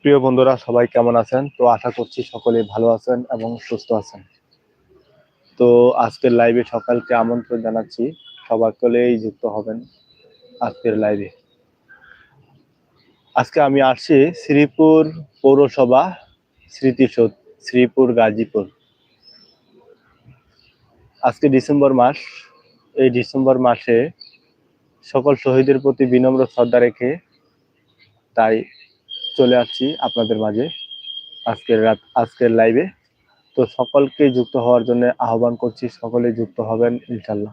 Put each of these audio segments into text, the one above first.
প্রিয় বন্ধুরা, সবাই কেমন আছেন? তো আশা করছি সকলেই ভালো আছেন এবং সুস্থ আছেন। তো আজকের লাইভে সকালকে আমন্ত্রণ জানাচ্ছি সকলেই যুক্ত হবেন আজকের লাইভে আজকে আমি আসছি শ্রীপুর পৌরসভা স্মৃতিসৌধ, শ্রীপুর গাজীপুর। আজকে ডিসেম্বর মাস, এই ডিসেম্বর মাসে সকল শহীদের প্রতি বিনম্র শ্রদ্ধা রেখে তাই চলে আসছি আপনাদের মাঝে আজকের রাত, আজকের লাইভে তো সকলকে যুক্ত হওয়ার জন্য আহ্বান করছি, সকলে যুক্ত হবেন ইনশাল্লাহ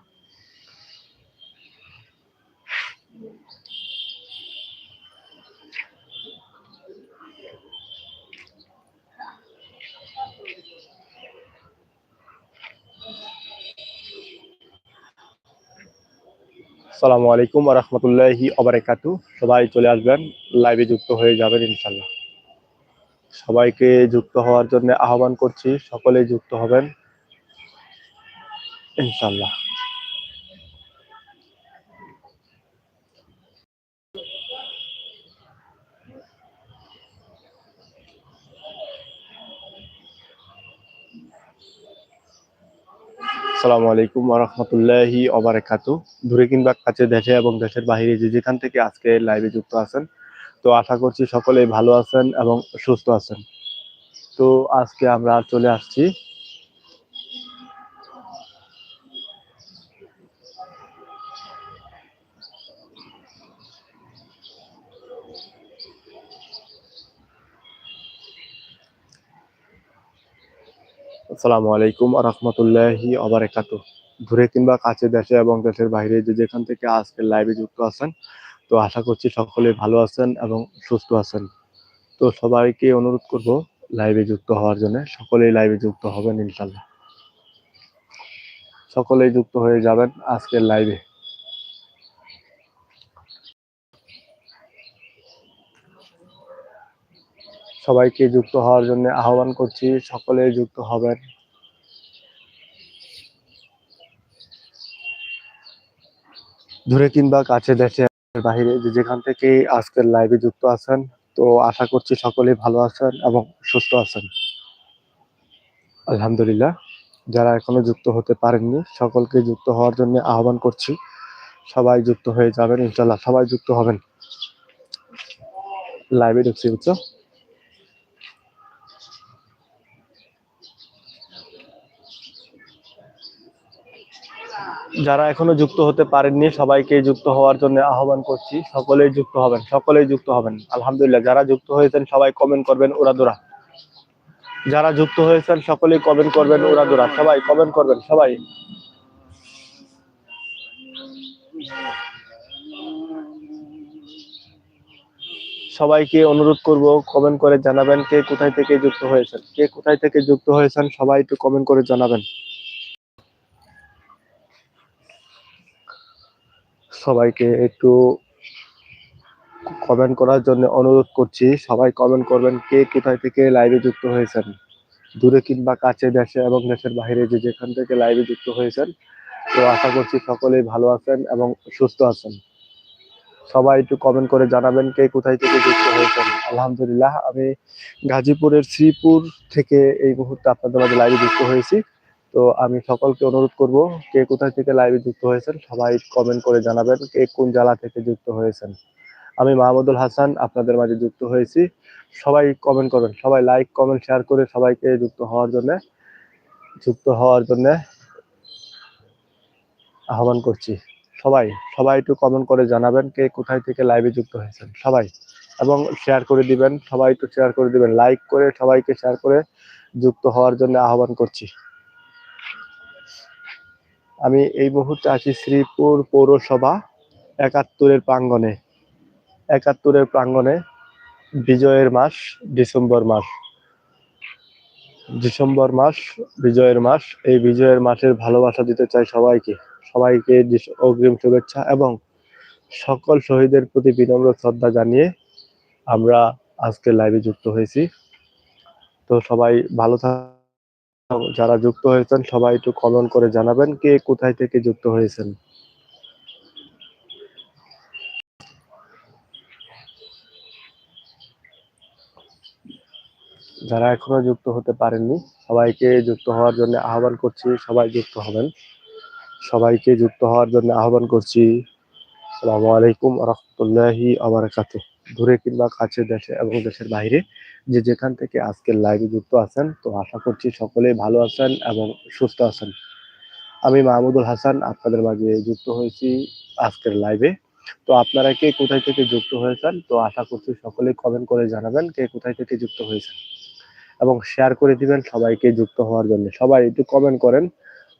আসসালামু আলাইকুম রহমতুল্লাহি অবরাকাতু সবাই চলে আসবেন লাইভে যুক্ত হয়ে যাবেন ইনশাল্লাহ সবাইকে যুক্ত হওয়ার জন্য আহ্বান করছি, সকলে যুক্ত হবেন ইনশাল্লাহ আসসালামু আলাইকুম রহমতুল্লাহি অবরাকাতু দূরে কিংবা কাছে দেশে এবং দেশের বাহিরে যে যেখান থেকে আজকে লাইভে যুক্ত আছেন, তো আশা করছি সকলেই ভালো আছেন এবং সুস্থ আছেন। তো আজকে আমরা চলে আসছি আসসালামু আলাইকুম রহমতুল্লাহি আবরাকাত দূরে কিংবা কাছে দেশে এবং দেশের বাইরে যে যেখান থেকে আজকে লাইভে যুক্ত আছেন, তো আশা করছি সকলে ভালো আছেন এবং সুস্থ আছেন। তো সবাইকে অনুরোধ করব লাইভে যুক্ত হওয়ার জন্য, সকলেই লাইভে যুক্ত হবেন ইনশাল্লাহ সকলেই যুক্ত হয়ে যাবেন আজকের লাইভে সবাইকে যুক্ত হওয়ার জন্য আহ্বান করছি, সকলে যুক্ত হবেন। দূরে কিংবা কাছে দেশে বাহিরে যেখান থেকে আজকের লাইভে যুক্ত আছেন, তো আশা করছি সকলেই ভালো আছেন এবং সুস্থ আছেন। আলহামদুলিল্লাহ, যারা এখনও যুক্ত হতে পারেননি, সকলকে যুক্ত হওয়ার জন্য আহ্বান করছি। সবাই যুক্ত হয়ে যাবেন ইনশাল্লাহ সবাই যুক্ত হবেন। লাইভে ঢুকছি, বুঝছ? যারা এখনও যুক্ত হতে পারেননি, সবাইকে যুক্ত হওয়ার জন্য আহ্বান করছি। সকলেই যুক্ত হবেন, সকলেই যুক্ত হবেন। আলহামদুলিল্লাহ, যারা যুক্ত হয়েছেন, সবাই কমেন্ট করবেন উড়াদুরা যারা যুক্ত হয়েছেন, সকলেই কমেন্ট করবেন উড়াদুরা সবাই কমেন্ট করবেন, সবাই। সবাইকে অনুরোধ করব কমেন্ট করে জানাবেন কে কোথায় থেকে যুক্ত হয়েছেন। কে কোথায় থেকে যুক্ত হয়েছেন, সবাই একটু কমেন্ট করে জানাবেন। সবাইকে একটু কমেন্ট করার জন্য অনুরোধ করছি। সবাই কমেন্ট করবেন কে কোথায় থেকে লাইভে যুক্ত হয়েছেন। দূরে কিংবা কাছে দেশে এবং দেশের বাইরে যে যেখান থেকে লাইভে যুক্ত হয়েছেন। তো আশা করছি সকলেই ভালো আছেন এবং সুস্থ আছেন। সবাই একটু কমেন্ট করে জানাবেন কে কোথায় থেকে যুক্ত হয়েছেন। আলহামদুলিল্লাহ, আমি গাজীপুরের শ্রীপুর থেকে এই মুহূর্তে আপনাদের মাঝে লাইভে যুক্ত হয়েছি। তো আমি সকলকে অনুরোধ করব, কে কোথায় থেকে লাইভে যুক্ত হয়েছেন, সবাই কমেন্ট করে জানাবেন কে কোন জেলা থেকে যুক্ত হয়েছেন। আমি মাহমুদুল হাসান, আপনাদের মাঝে যুক্ত হয়েছি। সবাই কমেন্ট করবেন, সবাই লাইক কমেন্ট শেয়ার করে সবাইকে যুক্ত হওয়ার জন্য, যুক্ত হওয়ার জন্য আহ্বান করছি। সবাই সবাই একটু কমেন্ট করে জানাবেন কে কোথায় থেকে লাইভে যুক্ত হয়েছেন, সবাই। এবং শেয়ার করে দিবেন, সবাই একটু শেয়ার করে দিবেন। লাইক করে সবাইকে শেয়ার করে যুক্ত হওয়ার জন্য আহ্বান করছি। আমি এই মুহূর্তে আছি শ্রীপুর পৌরসভা একাত্তরের প্রাঙ্গণে। একাত্তরের প্রাঙ্গণে বিজয়ের মাস, ডিসেম্বর মাস। ডিসেম্বর মাস, বিজয়ের মাস, এই বিজয়ের মাসের ভালোবাসা দিতে চাই সবাইকে। সবাইকে অগ্রিম শুভেচ্ছা এবং সকল শহীদের প্রতি বিনম্র শ্রদ্ধা জানিয়ে আমরা আজকে লাইভে যুক্ত হয়েছি। তো সবাই ভালো থাক যারা যুক্ত হয়েছেন, সবাই একটু কমেন্ট করে জানাবেন কে কোথায় থেকে যুক্ত হয়েছেন। যারা এখনও যুক্ত হতে পারেননি, সবাইকে যুক্ত হওয়ার জন্য আহ্বান করছি, সবাই যুক্ত হবেন। সবাইকে যুক্ত হওয়ার জন্য আহ্বান করছি। আসসালামু আলাইকুম রহমতুল্লাহি আবরকাতুহ দূরে কিংবা কাছে দেশে এবং দেশের বাইরে যে যেখান থেকে আজকের লাইভে যুক্ত আছেন, তো আশা করছি সকলেই ভালো আছেন এবং সুস্থ আছেন। আমি মাহমুদুল হাসান, আপনাদের মাঝে যুক্ত হয়েছি আজকের লাইভে তো আপনারা কে কোথায় থেকে যুক্ত হয়েছেন, তো আশা করছি সকলেই কমেন্ট করে জানাবেন কে কোথায় থেকে যুক্ত হয়েছেন। এবং শেয়ার করে দিবেন সবাইকে যুক্ত হওয়ার জন্য। সবাই একটু কমেন্ট করেন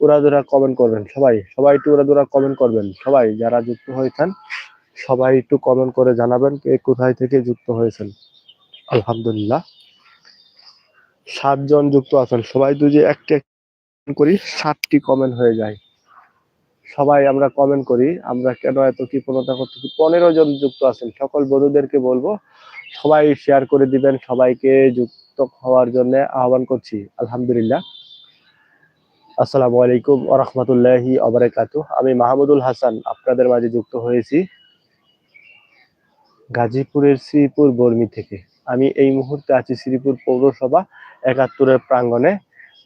ওরা উড়াদুরা কমেন্ট করবেন। সবাই সবাই একটু ওরা উড়াদুরা কমেন্ট করবেন। সবাই যারা যুক্ত হয়েছেন সবাই একটু কমেন্ট করে জানাবেন কে কোথায় থেকে যুক্ত হয়েছেন। আলহামদুলিল্লাহ। সাতজন যুক্ত আছেন। সবাই যদি একটি একটি করি ষাটটি কমেন্ট হয়ে যায়। সবাই আমরা কমেন্ট করি, আমরা কেন এত কৃপণতা করতেছি? পনেরো জন যুক্ত আছেন। সকল বন্ধুদেরকে বলব, সবাই শেয়ার করে দিবেন, সবাইকে যুক্ত হওয়ার জন্য আহ্বান করছি। আলহামদুলিল্লাহ। আসসালামু আলাইকুম আরহামতুল্লাহি আবরাকাত আমি মাহমুদুল হাসান, আপনাদের মাঝে যুক্ত হয়েছি। গাজীপুরের শ্রীপুর বর্মি থেকে। আমি এই মুহূর্তে আছি শ্রীপুর পৌরসভা একাত্তরের প্রাঙ্গণে।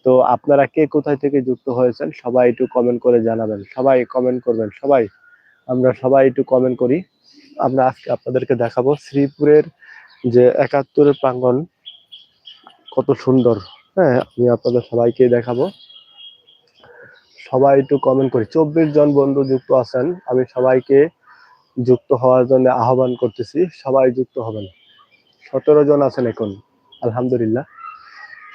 তো আপনারা কে কোথায় থেকে যুক্ত হয়েছেন সবাই একটু কমেন্ট করে জানাবেন। সবাই কমেন্ট করবেন, সবাই। আমরা সবাই একটু কমেন্ট করি। আমরা আজকে আপনাদেরকে দেখাবো শ্রীপুরের যে একাত্তরের প্রাঙ্গণ কত সুন্দর। হ্যাঁ আমি আপনাদের সবাইকে দেখাবো। সবাই একটু কমেন্ট করি। চব্বিশ জন বন্ধু যুক্ত আছেন। আমি সবাইকে যুক্ত হওয়ার জন্য আহ্বান করতেছি, সবাই যুক্ত হবেন। সতেরো জন আছেন এখন, আলহামদুলিল্লাহ।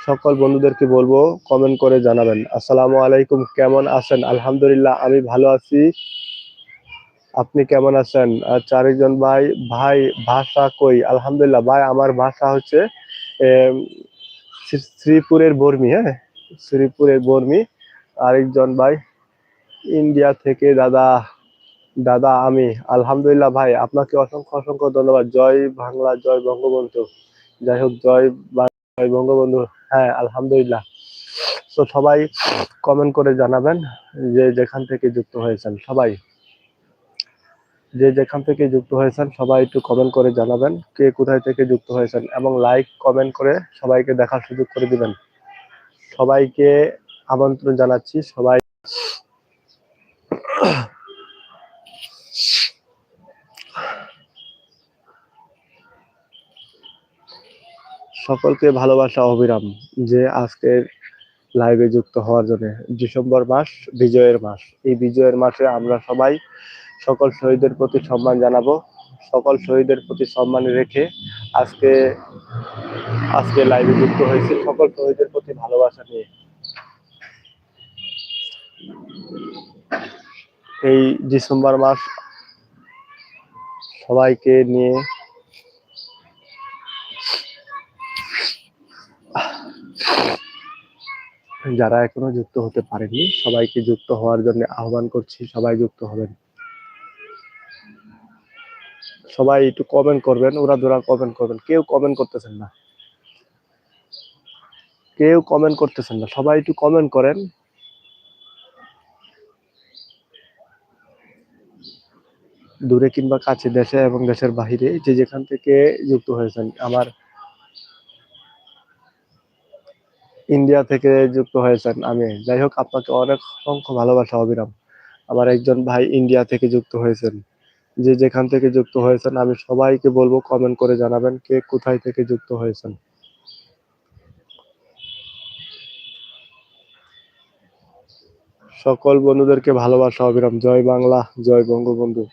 সকল বন্ধুদেরকে বলব কমেন্ট করে জানাবেন। আসসালামু আলাইকুম, কেমন আছেন? আলহামদুলিল্লাহ, আমি ভালো আছি। আপনি কেমন আছেন? আরেকজন ভাই ভাই, ভাষা কই? আলহামদুলিল্লাহ, ভাই, আমার ভাষা হচ্ছে শ্রীপুরের বর্মি হ্যাঁ? শ্রীপুরের বর্মি। আরেকজন ভাই, ইন্ডিয়া থেকে দাদা দাদা, আমি। আলহামদুলিল্লাহ ভাই, আপনাকে অসংখ্য অসংখ্য ধন্যবাদ। জয় বাংলা, জয় বঙ্গবন্ধু। যাই হোক, জয় জয় বঙ্গবন্ধু। হ্যাঁ আলহামদুলিল্লাহ। তো সবাই কমেন্ট করে জানাবেন যে যেখান থেকে যুক্ত হয়েছেন। সবাই। যে যেখান থেকে যুক্ত হয়েছেন, সবাই একটু কমেন্ট করে জানাবেন কে কোথায় থেকে যুক্ত হয়েছেন এবং লাইক কমেন্ট করে সবাইকে দেখার সুযোগ করে দিবেন। সবাইকে আমন্ত্রণ জানাচ্ছি। সবাই সকলকে ভালোবাসা, অবিরাম, যে আজকের লাইভে যুক্ত হওয়ার জন্য। ডিসেম্বর মাস বিজয়ের মাস। এই বিজয়ের মাসে আমরা সবাই সকল শহীদের প্রতি সম্মান জানাব। সকল শহীদের প্রতি সম্মান রেখে আজকে আজকে লাইভে যুক্ত হয়েছে। সকল শহীদের প্রতি ভালোবাসা নিয়ে। এই ডিসেম্বর মাস সবাইকে নিয়ে যারা এখনও যুক্ত হতে পারেনি, সবাইকে যুক্ত হওয়ার জন্য আহ্বান করছি, সবাই যুক্ত হবেন। সবাই একটু কমেন্ট করবেন, ওরা দোরা কমেন্ট করবেন। কেউ কমেন্ট করতেছেন না। কেউ কমেন্ট করতেছেন না। সবাই একটু কমেন্ট করেন। দূরে কিংবা কাছে দেশে এবং দেশের বাহিরে যে যেখান থেকে যুক্ত হয়েছেন, আমার ইন্ডিয়া থেকে যুক্ত হয়েছেন আমি। যাই হোক, আপনাকে অনেক অসংখ্য ভালোবাসা, অবিরাম। আমার একজন ভাই ইন্ডিয়া থেকে যুক্ত হয়েছেন। যে যেখান থেকে যুক্ত হয়েছেন, আমি সবাইকে বলব কমেন্ট করে জানাবেন কে কোথায় থেকে যুক্ত হয়েছেন। সকল বন্ধুদেরকে ভালোবাসা, অবিরাম। জয় বাংলা, জয় বঙ্গবন্ধু।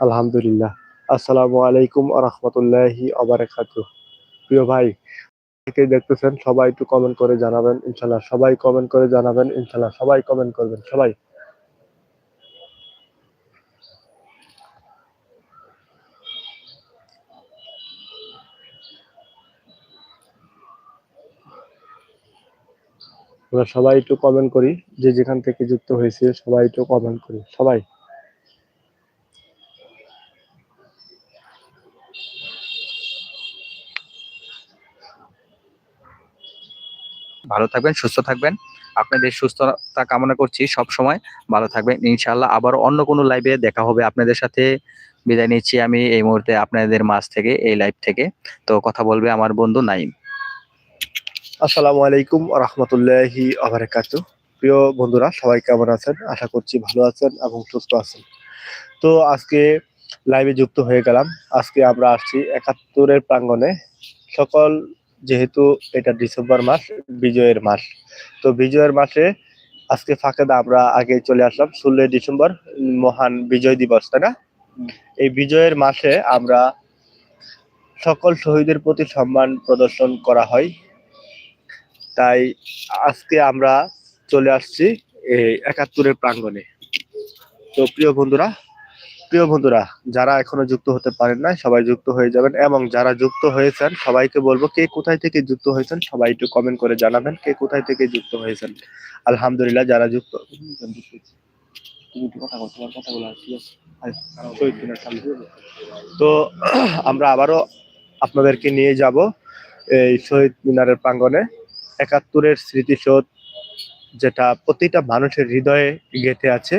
আলহামদুলিল্লাহ। আসসালামু আলাইকুম আ রহমতুল্লাহি আবরাকাতু প্রিয় ভাই কে দেখতেছেন, সবাই একটু কমেন্ট করে জানাবেন, ইনশাল্লাহ সবাই কমেন্ট করে জানাবেন, ইনশাল্লাহ সবাই কমেন্ট করবেন, সবাই। আমরা সবাই একটু কমেন্ট করি, যে যেখান থেকে যুক্ত হয়েছে, সবাই একটু কমেন্ট করি, সবাই। ভালো থাকবেন, সুস্থ থাকবেন। আপনাদের সুস্থতা কামনা করছি সব সময় ভালো থাকবেন। ইনশাআল্লাহ আবার অন্য কোনো লাইভে দেখা হবে আপনাদের সাথে। বিদায় নিচ্ছি আমি এই মুহূর্তে আপনাদের মাঝ থেকে, এই লাইভ থেকে। তো কথা বলবে আমার বন্ধু নাইম আসসালামু আলাইকুম রহমতুল্লাহি আবরাকাত প্রিয় বন্ধুরা, সবাই কেমন আছেন? আশা করছি ভালো আছেন এবং সুস্থ আছেন। তো আজকে লাইভে যুক্ত হয়ে গেলাম। আজকে আমরা আসছি একাত্তরের প্রাঙ্গণে। সকল যেহেতু এটা ডিসেম্বর মাস, বিজয়ের মাস। তো বিজয়ের মাসে আজকে ফাঁকে আমরা আগে চলে আসলাম, ষোলোই ডিসেম্বর, মহান বিজয় দিবস, তাই না? এই বিজয়ের মাসে আমরা সকল শহীদের প্রতি সম্মান প্রদর্শন করা হয়। তাই আজকে আমরা চলে আসছি একাত্তরের প্রাঙ্গণে। তো প্রিয় বন্ধুরা প্রিয় বন্ধুরা, যারা এখনও যুক্ত হতে পারেন না সবাই যুক্ত হয়ে যাবেন এবং যারা যুক্ত হয়েছেন, সবাইকে বলব কে কোথায় থেকে যুক্ত হয়েছেন, সবাই একটু কমেন্ট করে জানাবেন কে কোথায় থেকে যুক্ত হয়েছেন আলহামদুলিল্লাহ, যারা যুক্ত। তো আমরা আবারও আপনাদেরকে নিয়ে যাব এই শহীদ মিনারের প্রাঙ্গনে একাত্তরের স্মৃতিসৌধ, যেটা প্রতিটা মানুষের হৃদয়ে গেঁথে আছে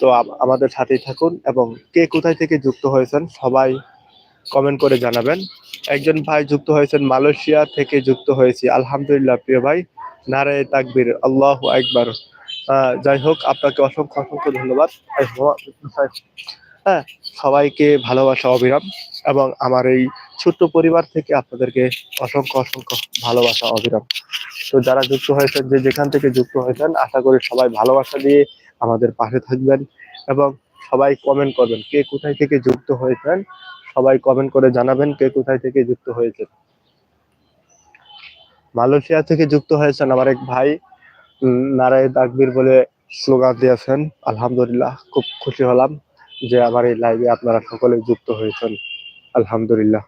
তো আমাদের সাথেই থাকুন এবং কে কোথায় থেকে যুক্ত হয়েছেন সবাই কমেন্ট করে জানাবেন। একজন ভাই যুক্ত হয়েছেন মালয়েশিয়া থেকে যুক্ত হয়েছি, আলহামদুলিল্লাহ প্রিয় ভাই। নারায় তাকবির, আল্লাহ একবার যাই হোক, আপনাকে অসংখ্য অসংখ্য ধন্যবাদ। হ্যাঁ সবাইকে ভালোবাসা, অবিরাম। এবং আমার এই ছোট্ট পরিবার থেকে আপনাদেরকে অসংখ্য অসংখ্য ভালোবাসা, অবিরাম। তো যারা যুক্ত হয়েছেন, যে যেখান থেকে যুক্ত হয়েছেন, আশা করি সবাই ভালোবাসা দিয়ে আমাদের পাশে থাকবেন এবং সবাই কমেন্ট করবেন কে কোথায় থেকে যুক্ত হয়েছেন সবাই কমেন্ট করে জানাবেন কে কোথায় থেকে যুক্ত হয়েছেন। মালয়েশিয়া থেকে যুক্ত হয়েছেন আমার এক ভাই উম, নারায় তাকবীর বলে স্লোগান দিয়েছেন আলহামদুলিল্লাহ খুব খুশি হলাম যে আমার এই লাইভে আপনারা সকলে যুক্ত হয়েছেন আলহামদুলিল্লাহ।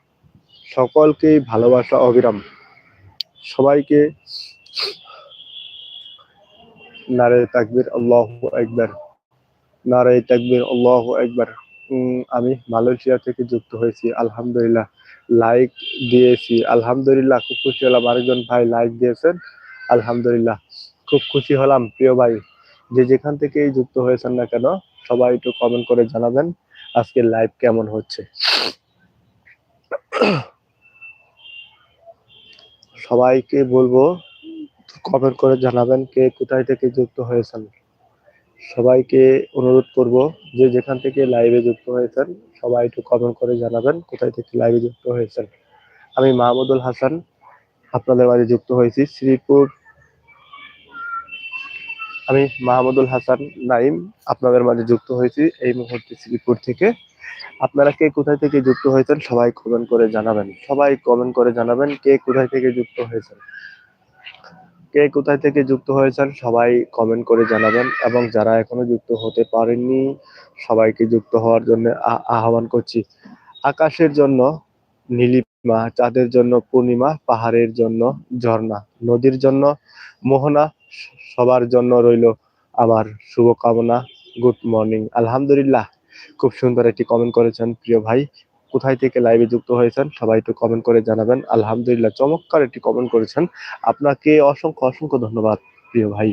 সকলকেই ভালোবাসা অবিরাম। সবাইকে নারে তাকবীর, আল্লাহ একবার নারে তাকবীর, আল্লাহ একবার আমি মালয়েশিয়া থেকে যুক্ত হয়েছি, আলহামদুলিল্লাহ। লাইক দিয়েছি, আলহামদুলিল্লাহ, খুব খুশি হলাম। আরেকজন ভাই লাইক দিয়েছেন, আলহামদুলিল্লাহ। খুব খুশি হলাম, প্রিয় ভাই। যে যেখান থেকেই যুক্ত হয়েছেন না কেন, সবাই একটু কমেন্ট করে জানাবেন, আজকের লাইভ কেমন হচ্ছে। সবাইকে বলব কমেন্ট করে জানাবেন কে কোথায় থেকে যুক্ত হয়েছেন। সবাইকে অনুরোধ করব যে যেখান থেকে লাইভে যুক্ত হয়েছেন, সবাই একটু কমেন্ট করে জানাবেন কোথায় থেকে লাইভে যুক্ত হয়েছেন। আমি মাহমুদুল হাসান, আপনাদের মাঝে যুক্ত হয়েছি, শ্রীপুর। আমি মাহমুদুল হাসান নাইম, আপনাদের মাঝে যুক্ত হয়েছি এই মুহূর্তে শ্রীপুর থেকে। আপনারা কে কোথায় থেকে যুক্ত হয়েছেন, সবাই কমেন্ট করে জানাবেন। সবাই কমেন্ট করে জানাবেন কে কোথায় থেকে যুক্ত হয়েছেন। কে কোথায় থেকে যুক্ত হয়েছেন সবাই কমেন্ট করে জানাবেন এবং যারা এখনও যুক্ত হতে পারেননি সবাইকে যুক্ত হওয়ার জন্য আহ্বান করছি। আকাশের জন্য নীলিমা, চাঁদের জন্য পূর্ণিমা, পাহাড়ের জন্য ঝর্ণা, নদীর জন্য মোহনা, সবার জন্য রইল আমার শুভকামনা গুড মর্নিং আলহামদুলিল্লাহ, খুব সুন্দর একটি কমেন্ট করেছেন প্রিয় ভাই। কোথায় থেকে লাইভে যুক্ত হয়েছেন, সবাই একটু কমেন্ট করে জানাবেন। আলহামদুলিল্লাহ, চমৎকার একটি কমেন্ট করেছেন। আপনাকে অসংখ্য অসংখ্য ধন্যবাদ, প্রিয় ভাই।